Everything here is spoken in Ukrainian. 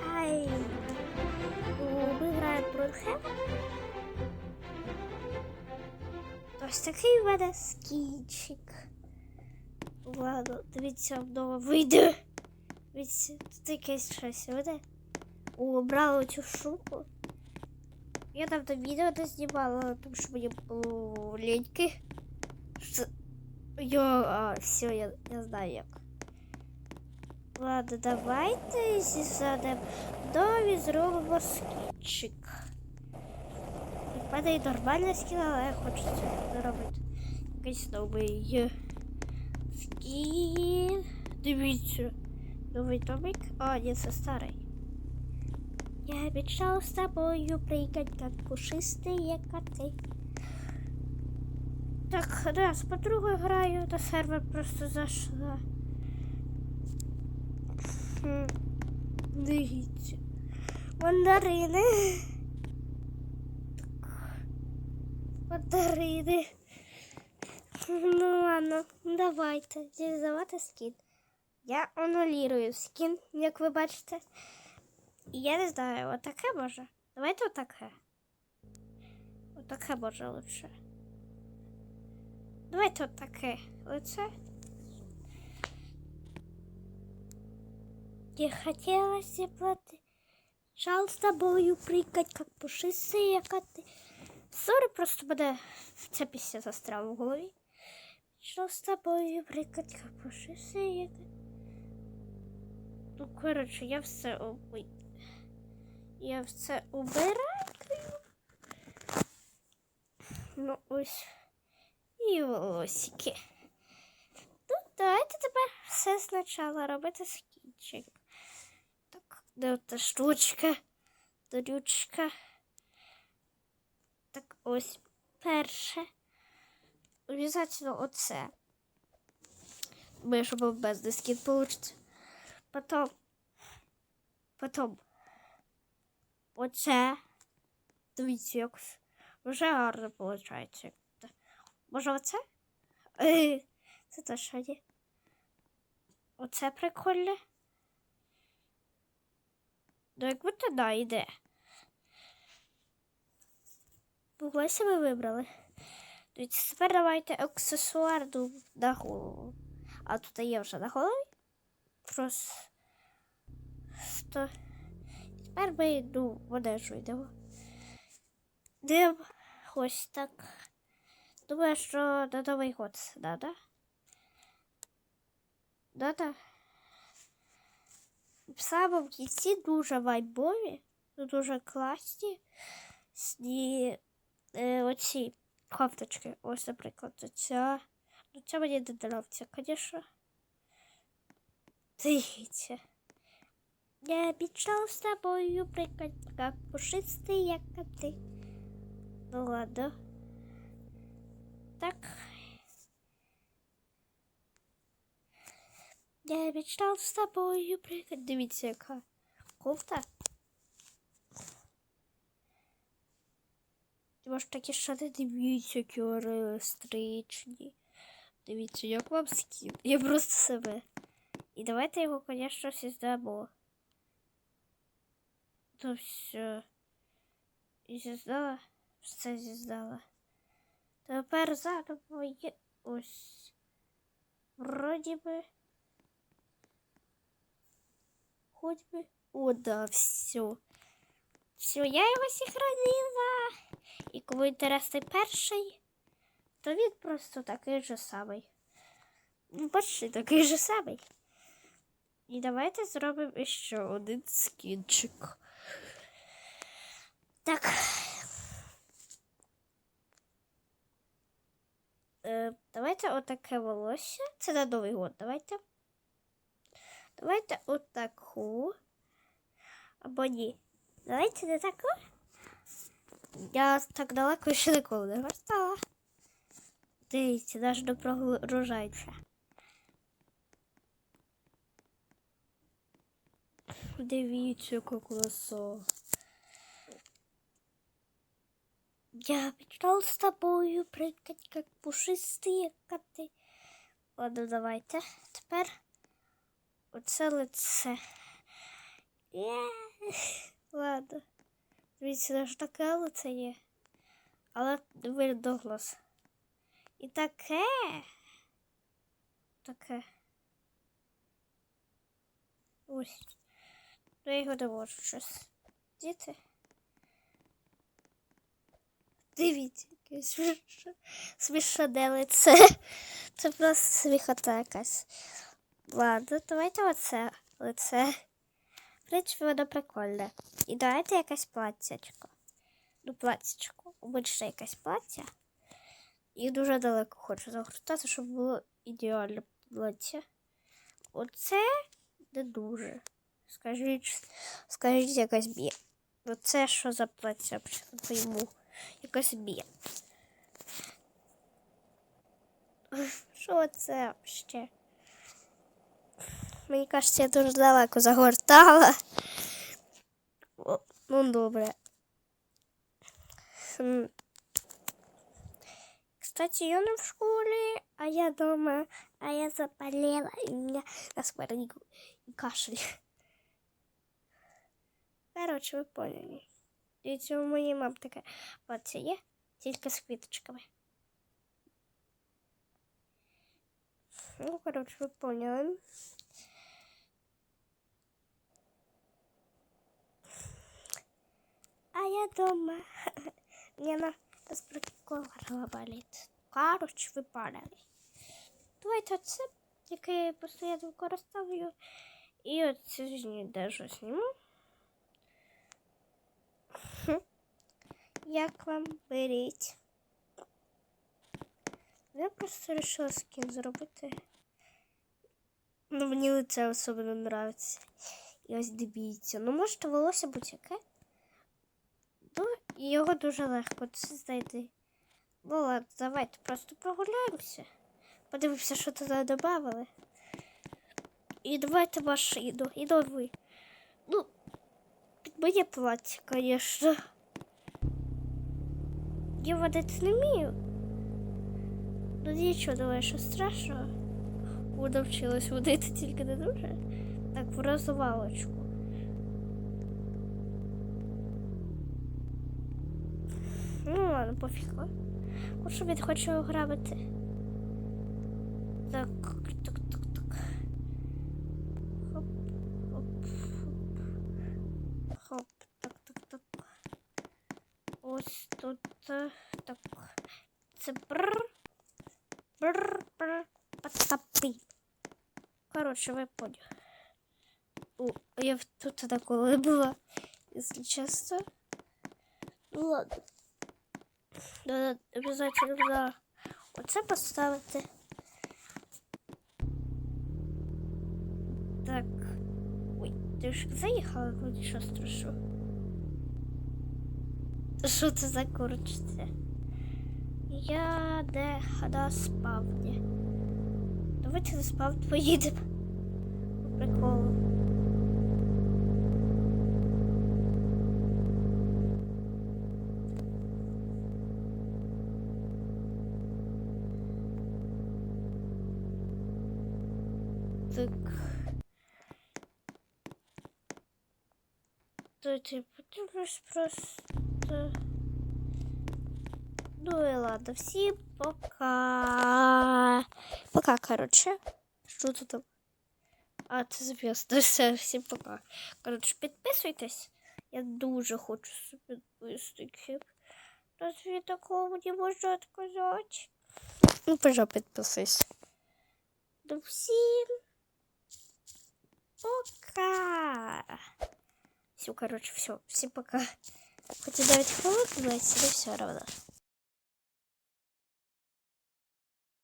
Хай. Ну, Ми граємо Бронхем. Ось такий в мене скінчик. Ладно, дивіться, вдома вийде. Дивіться, тут якесь щось вийде. О, брала цю штуку. Я там то відео не знімала, тому що мені було ліньки. Що... Йо, а, все, я, я знаю як. Ладно, давайте зісадемо нові зробимо скінчик. І в мене і нормальна скін, але я хочу це зробити. Якийсь новий скін. Дивіться. Новий томик. А, ні, це старий. Я мечтал с тобою прыгать, как пушистые коты. Так, да, с подругой играю, на сервер просто зашла. Дивіться. Мандарини. Мандарини. Ну ладно, давайте. Зілізувати скін. Я анулірую скін, як ви бачите. Я не знаю, отаке може. Давайте отаке. Отаке може лучше. Давайте отаке лице. Я хотела теплоты. Шал с тобою прыгать, как пушистые коты. Сори, просто буде ця пісня застряла в голові. Шал с тобою прыгать, как пушистые коты. Ну, коротше, я все. о, Ой. Я все убираю. Ну, ось. І волосики. Ну, давайте тепер все спочатку робити скінчик. Де та штучка, дрючка. Так, ось перше. Обязательно оце. Ми, щоб без дискін получиться. Потом. Потом. Оце. Дивіться, як вже гарно виходить. Може оце? Е, Це то що є. Оце прикольне. Ну, як будто да, йде. Волосся ми вибрали. Тепер давайте аксесуар на голову. А тут є вже на голові. Просто. Тепер ми ну, одежу йдемо. Дим ось так. Думаю, що на Новий год надо. Надо. В самому кінці дуже вайбові, ну, дуже класні. Сні е, оці кофточки. Ось, наприклад, ця. Ну, це мені не подобається, звісно. Дивіться. Я мечтал с тобою прыгать, как пушистые коты. Ну ладно. Так. Я мечтал с тобою прыгать. Дивіться, яка кофта. Ти можеш такі шати, дивіться, які реалістичні. Дивіться, як вам скін. Я просто себе. І давайте його, звісно, всі здамо. То все. І зіздала, все зіздала. Тепер заново є ось. Вроді би. Хоч би. О, да, все. Все, я його сохранила. І кому інтересний перший, то він просто такий же самий. Ну, почти такий же самий. І давайте зробимо ще один скінчик. Так. Е, давайте отаке волосся. Це на Новий год. Давайте. Давайте отаку. Або ні. Давайте не таку. Я так далеко ще ніколи не вертала. Дивіться, навіть не прогружається. Дивіться, яка краса. Я мечтал с тобою прыгать, как пушистые коты. Ладно, давайте. Тепер оце лице. Ладно. Дивіться, навіть таке лице є. Але диви Доглас. І таке. Таке. Ось. Ну, я його можу щось. Діти. Дивіться, яке смішне лице. Це просто сміхота якась. Ладно, давайте оце лице. В принципі, воно прикольне. І давайте якесь платтячко. Ну, платтячко. Обичне якесь плаття. І дуже далеко хочу загортати, щоб було ідеальне плаття. Оце не дуже. Скажіть, скажіть якась б'є. Оце що за плаття? Не пойму. Якась б'є. Що це ще? Мені кажеться, я дуже далеко загортала. О, ну, добре. Кстати, я не в школе, а я дома, а я заболела, и у меня насморк и кашель. Короче, ви поняли. Дивіться, у моєї мам така плаття є, тільки з квіточками. Ну, короче, ви поняли. А я дома. Мне на голова болить. Короче, ви поняли. Давайте оце, яке я постійно використовую. І оце з даже зніму. Як вам беріть? Я просто вирішила скін зробити. Ну, мені лице особливо нравиться. І ось дивіться. Ну, можете волосся будь-яке. Ну, його дуже легко знайти. Ну ладно, давайте просто прогуляємося. Подивимося, що туди додали. І давайте машину. І новий. Ну, моє плаття, звісно. Я водити не вмію. Ну нічого, давай, що страшного. Вона вчилась водити тільки не дуже. Так, в розвалочку. Ну ладно, пофіг. Хочу він хоче ограбити. Так, так, так, так. Хоп, хоп, хоп. Хоп, так, так, так. Ось тут так. Це бр. Бр, бр, потопи. Короче, ви поняли. О, я тут такого була, если честно. Ну ладно. Да, обязательно да. Оце поставити. Так. Ой, ти ж заїхала, вроді що страшно. Що це за курчиця? Я де на спавні. Давайте на спавн поїдемо. По приколу. Так. То типу, дивлюсь просто. Ну и ладно, всем пока. Пока, короче. Что тут там? А, це звісно, все, всім пока. Коротше, підписуйтесь. Я дуже хочу собі підписників. Разве такого не можна отказати? Ну, пожалуйста, підписуйся. Ну, всім пока. Все, короче, все. Всем пока. Хотя 9 хвилин, але все равно.